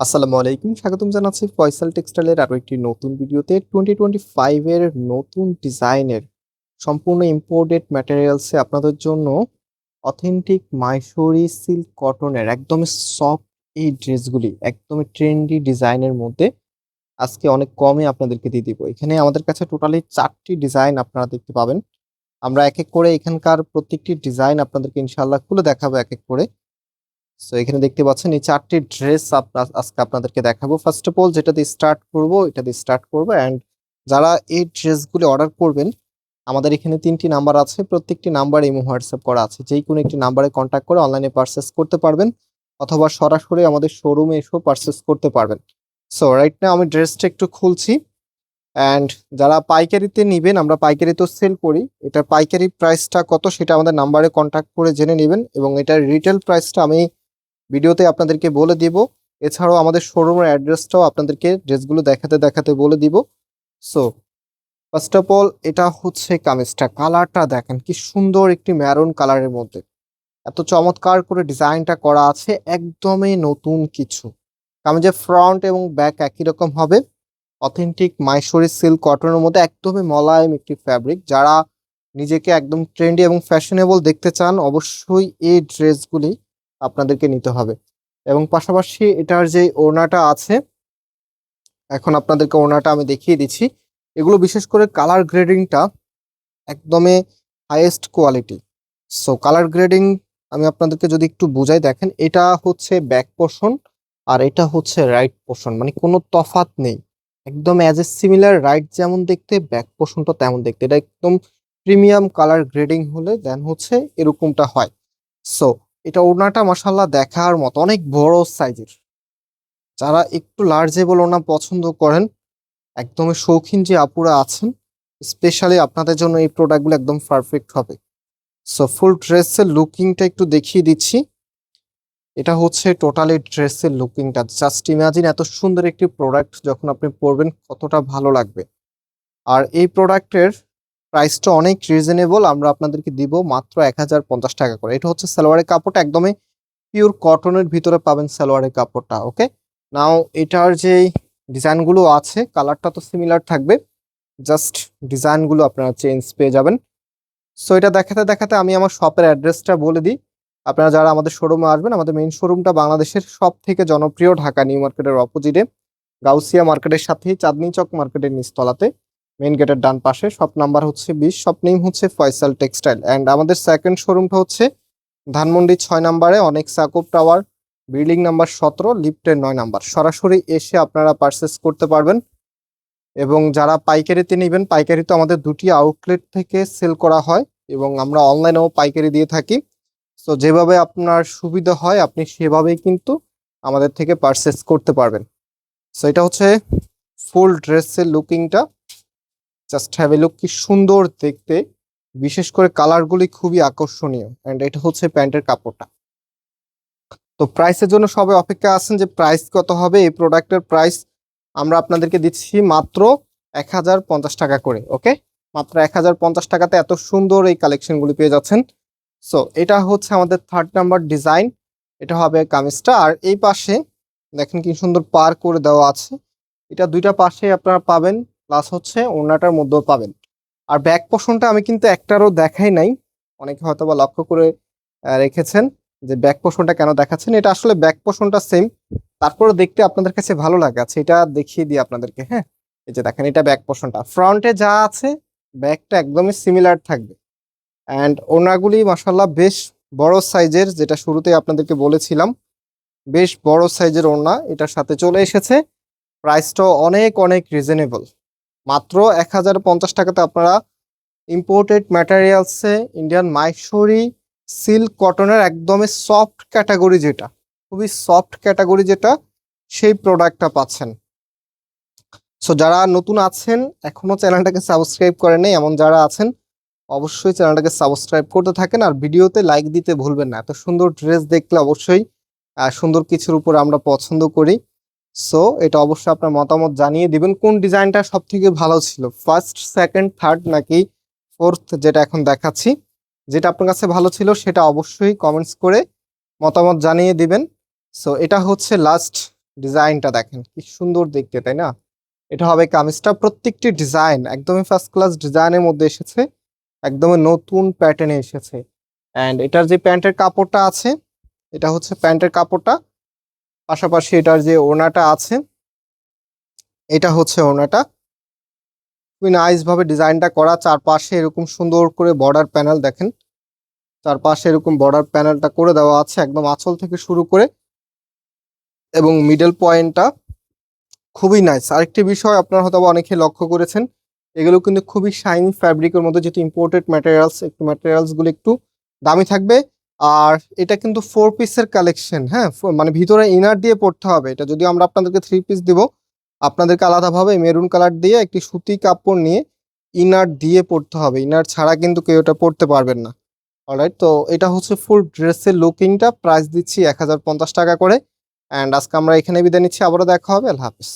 আসসালামু আলাইকুম, স্বাগতম জানাচ্ছি ফয়সাল টেক্সটাইলের আরও একটি নতুন ভিডিওতে। টোয়েন্টি টোয়েন্টি ফাইভের নতুন ডিজাইনের সম্পূর্ণ ইম্পোর্টেড ম্যাটেরিয়ালসে আপনাদের জন্য অথেন্টিক মাইসোরি সিল্ক কটনের একদমই সফট এই ড্রেসগুলি, একদমই ট্রেন্ডি ডিজাইনের মধ্যে আজকে অনেক কমে আপনাদেরকে দিয়ে দিব। এখানে আমাদের কাছে টোটালি চারটি ডিজাইন আপনারা দেখতে পাবেন। আমরা এক এক করে এখানকার প্রত্যেকটি ডিজাইন আপনাদেরকে ইনশাল্লাহ খুলে দেখাবো এক এক করে। সো এখানে দেখতে পাচ্ছেন এই চারটি ড্রেস আপনার আজকে আপনাদেরকে দেখাবো। ফার্স্ট অফ অল যেটা দিয়ে স্টার্ট করব, এটা দিয়ে স্টার্ট করব অ্যান্ড যারা এই ড্রেসগুলি অর্ডার করবেন, আমাদের এখানে তিনটি নাম্বার আছে। প্রত্যেকটি নাম্বার ইমো হোয়াটসঅ্যাপ করা আছে। যেই কোনো একটি নাম্বারে কন্ট্যাক্ট করে অনলাইনে পারচেস করতে পারবেন অথবা সরাসরি আমাদের শোরুমে এসেও পারচেস করতে পারবেন। সো রাইট না আমি ড্রেসটা একটু খুলছি অ্যান্ড যারা পাইকারিতে নেবেন, আমরা পাইকারিতেও সেল করি। এটার পাইকারি প্রাইসটা কত, সেটা আমাদের নাম্বারে কন্ট্যাক্ট করে জেনে নেবেন এবং এটার রিটেল প্রাইসটা আমি ভিডিওতে আপনাদেরকে বলে দিব। এছাড়াও আমাদের শোরুমের অ্যাড্রেসটাও আপনাদেরকে ড্রেসগুলো দেখাতে দেখাতে বলে দিব। সো ফার্স্ট অফ অল এটা হচ্ছে কামিজটা। কালারটা দেখেন, কি সুন্দর একটি ম্যারুন কালারের মধ্যে। এত চমৎকার করে ডিজাইনটা করা আছে, একদমই নতুন কিছু। কামিজের ফ্রন্ট এবং ব্যাক একই রকম হবে। অথেন্টিক মাইসোরি সিল্ক কটনের মধ্যে একদমই মলায়েম একটি ফ্যাব্রিক যারা নিজেকে একদম ট্রেন্ডি এবং ফ্যাশনেবল দেখতে চান, অবশ্যই এই ড্রেসগুলি আপনাদেরকে নিতে হবে। এবং পাশাপাশি এটার যে ওড়নাটা আছে, এখন আপনাদেরকে ওড়নাটা আমি দেখিয়ে দিচ্ছি। এগুলো বিশেষ করে কালার গ্রেডিংটা একদমে highest quality so colour grading আমি আপনাদেরকে যদি একটু বুঝাই দেখেন, এটা হচ্ছে ব্যাক পোর্শন আর এটা হচ্ছে রাইট পোর্শন মানে কোনো তফাত নেই। একদম অ্যাজ এ সিমিলার রাইট যেমন দেখতে ব্যাক পোর্শনটা তেমন দেখতে। এটা একদম প্রিমিয়াম কালার গ্রেডিং হলে দেন হচ্ছে এরকমটা হয়। সো এটা ওড়নাটা মাসাল্লাহ দেখার মতো, অনেক বড় সাইজের। যারা একটু লার্জেবল ওড়না পছন্দ করেন, একদমই শৌখিন যে আপুরা আছেন স্পেশালি আপনাদের জন্য এই প্রোডাক্টগুলো একদম পারফেক্ট হবে। সো ফুল ড্রেসের লুকিংটা একটু দেখিয়ে দিচ্ছি। এটা হচ্ছে টোটালি ড্রেসের লুকিংটা জাস্ট ইমাজিন এত সুন্দর একটি প্রোডাক্ট যখন আপনি পরবেন, কতটা ভালো লাগবে। আর এই প্রোডাক্টের প্রাইসটা অনেক রিজনেবল আমরা আপনাদেরকে দিব মাত্র এক হাজার পঞ্চাশ টাকা করে। এটা হচ্ছে সালোয়ারের কাপড়টা, একদমই পিওর কটনের ভিতরে পাবেন সালোয়ারের কাপড়টা ওকে নাও এটার যে ডিজাইনগুলো আছে কালারটা তো সিমিলার থাকবে জাস্ট ডিজাইনগুলো আপনারা চেঞ্জ পেয়ে যাবেন। সো এটা দেখাতে দেখাতে আমি আমার শপের অ্যাড্রেসটা বলে দিই। আপনারা যারা আমাদের শোরুমে আসবেন, আমাদের মেইন শোরুমটা বাংলাদেশের সব থেকে জনপ্রিয় ঢাকা নিউ মার্কেটের অপোজিটে গাউসিয়া মার্কেটের সাথেই চাঁদনি চক মার্কেটের নিচতলাতে। মেইন গেটের ডান পাশে শপ নাম্বার হচ্ছে বিশ শপ নেম হচ্ছে ফয়সাল টেক্সটাইল অ্যান্ড আমাদের সেকেন্ড শোরুমটা হচ্ছে ধানমন্ডি ছয় নাম্বারে অনেক সাকুব টাওয়ার বিল্ডিং নাম্বার সতেরো লিফটের নয় নাম্বার। সরাসরি এসে আপনারা পারচেস করতে পারবেন এবং যারা পাইকারিতে নেবেন পাইকারি তো আমাদের দুটি আউটলেট থেকে সেল করা হয় এবং আমরা অনলাইনেও পাইকারি দিয়ে থাকি। সো যেভাবে আপনার সুবিধা হয়, আপনি সেভাবেই কিন্তু আমাদের থেকে পারচেস করতে পারবেন। সো এটা হচ্ছে ফুল ড্রেসের লুকিংটা জাস্ট হ্যাভ এ লুক কি সুন্দর দেখতে। বিশেষ করে কালারগুলি খুবই আকর্ষণীয়। অ্যান্ড এটা হচ্ছে প্যান্টের কাপড়টা। তো প্রাইসের জন্য সবাই অপেক্ষা আছেন যে প্রাইস কত হবে। এই প্রোডাক্টের প্রাইস আমরা আপনাদেরকে দিচ্ছি মাত্র এক হাজার পঞ্চাশ টাকা করে ওকে মাত্র এক হাজার পঞ্চাশ টাকাতে এত সুন্দর এই কালেকশনগুলি পেয়ে যাচ্ছেন। সো এটা হচ্ছে আমাদের থার্ড নাম্বার ডিজাইন এটা হবে কামিজটা। আর এই পাশে দেখেন কি সুন্দর পার করে দেওয়া আছে। এটা দুইটা পাশে আপনারা পাবেন প্লাস হচ্ছে ওড়নাটার মধ্যেও পাবেন। আর ব্যাক পোর্শনটা আমি কিন্তু একটারও দেখাই নাই। অনেকে হয়তো বা লক্ষ্য করে রেখেছেন যে ব্যাক পোর্শনটা কেন দেখাচ্ছেন। এটা আসলে ব্যাক পোর্শনটা সেম তারপরে দেখতে আপনাদের কাছে ভালো লাগে। আচ্ছা এটা দেখিয়ে দিই আপনাদেরকে হ্যাঁ? এই যে দেখেন, এটা ব্যাক পোর্শনটা ফ্রন্টে যা আছে ব্যাকটা একদমই সিমিলার থাকবে। অ্যান্ড ওনাগুলি মাসাল্লাহ বেশ বড় সাইজের যেটা শুরুতেই আপনাদেরকে বলেছিলাম। বেশ বড় সাইজের ওড়না। এটার সাথে চলে এসেছে। প্রাইসটাও অনেক অনেক রিজনেবল মাত্র এক হাজার পঞ্চাশ টাকাতে আপনারা ইম্পোর্টেড ম্যাটেরিয়ালসে ইন্ডিয়ান মাইসোরি সিল্ক কটনের একদমই সফট ক্যাটাগরি যেটা, খুবই সফট ক্যাটাগরি যেটা, সেই প্রোডাক্টটা পাচ্ছেন। সো যারা নতুন আছেন এখনও চ্যানেলটাকে সাবস্ক্রাইব করেন এমন যারা আছেন, অবশ্যই চ্যানেলটাকে সাবস্ক্রাইব করতে থাকেন আর ভিডিওতে লাইক দিতে ভুলবেন না। এত সুন্দর ড্রেস দেখলে অবশ্যই সুন্দর কিছুর উপর আমরা পছন্দ করি। সো এটা অবশ্যই আপনার মতামত জানিয়ে দিবেন, কোন ডিজাইনটা সব থেকে ভালো ছিল? ফার্স্ট সেকেন্ড থার্ড নাকি ফোর্থ যেটা এখন দেখাচ্ছি? যেটা আপনার কাছে ভালো ছিল সেটা অবশ্যই কমেন্টস করে মতামত জানিয়ে দিবেন। সো এটা হচ্ছে লাস্ট ডিজাইনটা দেখেন, কি সুন্দর দেখতে, তাই না? এটা হবে কামিজটা। প্রত্যেকটি ডিজাইন একদমই ফার্স্ট ক্লাস ডিজাইনের মধ্যে এসেছে, একদমই নতুন প্যাটার্নে এসেছে। অ্যান্ড এটার যে প্যান্টের কাপড়টা আছে, এটা হচ্ছে প্যান্টের কাপড়টা। পাশাপাশি এটার যে ওড়নাটা আছে, এটা হচ্ছে ওড়নাটা। খুবই নাইস ভাবে ডিজাইনটা করা। চারপাশে এরকম সুন্দর করে বর্ডার প্যানেল দেখেন। চারপাশে এরকম বর্ডার প্যানেলটা করে দেওয়া আছে একদম আঁচল থেকে শুরু করে। এবং মিডল পয়েন্টটা খুবই নাইস আরেকটি বিষয় আপনারা হয়তো অনেকে লক্ষ্য করেছেন, এগুলো কিন্তু খুবই শাইনি ফ্যাব্রিকের মধ্যে যেহেতু ইম্পোর্টেড ম্যাটেরিয়ালস একটু ম্যাটেরিয়ালসগুলো একটু দামি থাকবে। আর এটা কিন্তু ফোর পিসের কালেকশন হ্যাঁ? মানে ভিতরে ইনার দিয়ে পড়তে হবে। এটা যদি আমরা আপনাদেরকে থ্রি পিস দিব, আপনাদেরকে আলাদাভাবে মেরুন কালার দিয়ে একটি সুতি কাপড় নিয়ে ইনার দিয়ে পড়তে হবে। ইনার ছাড়া কিন্তু কেউ এটা পড়তে পারবেন না। অলরাইট তো এটা হচ্ছে ফুল ড্রেসের লুকিংটা প্রাইস দিচ্ছি এক হাজার পঞ্চাশ টাকা করে। অ্যান্ড আজকে আমরা এখানে বিদায় নিচ্ছি। আবারও দেখা হবে। আল্লাহ হাফিজ।